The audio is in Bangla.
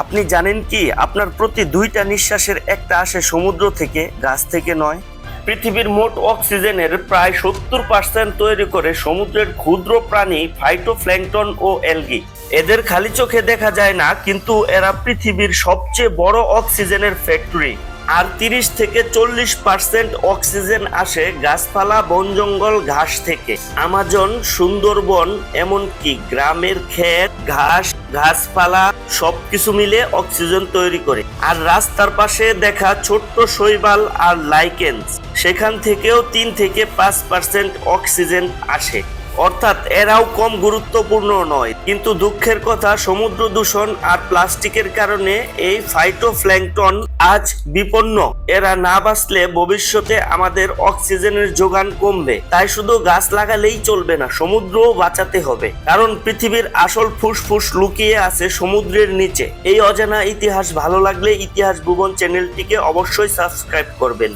আপনি জানেন কি, আপনার প্রতি দুইটা নিঃশ্বাসের একটা আসে সমুদ্র থেকে, গাছ থেকে নয়। পৃথিবীর মোট অক্সিজেনের প্রায় সত্তর পার্সেন্ট তৈরি করে সমুদ্রের ক্ষুদ্র প্রাণী ফাইটোফ্ল্যাংটন ও এলগি এদের খালি চোখে দেখা যায় না, কিন্তু এরা পৃথিবীর সবচেয়ে বড় অক্সিজেনের ফ্যাক্টরি। আর তিরিশ থেকে চল্লিশ পার্সেন্ট অক্সিজেন আসে গাছপালা, বন জঙ্গল, ঘাস থেকে। আমাজন, সুন্দরবন, এমনকি গ্রামের ক্ষেত, ঘাস ঘাসপালা সবকিছু মিলে অক্সিজেন তৈরি করে। আর রাস্তার পাশে দেখা ছোট্ট শৈবাল আর লাইকেন্স। সেখান থেকেও তিন থেকে পাঁচ পার্সেন্ট অক্সিজেন আসে। অর্থাৎ এরাও কম গুরুত্বপূর্ণ নয়। কিন্তু দুঃখের কথা, সমুদ্র দূষণ আর প্লাস্টিকের কারণে এই ফাইটোপ্ল্যাঙ্কটন আজ বিপন্ন। এরা না বাঁচলে ভবিষ্যতে আমাদের অক্সিজেনের যোগান কমবে। তাই শুধু গাছ লাগালেই চলবে না, সমুদ্রও বাঁচাতে হবে। কারণ পৃথিবীর আসল ফুসফুস লুকিয়ে আছে সমুদ্রের নিচে। এই অজানা ইতিহাস ভালো লাগলে ইতিহাস ভুবন চ্যানেলটিকে অবশ্যই সাবস্ক্রাইব করবেন।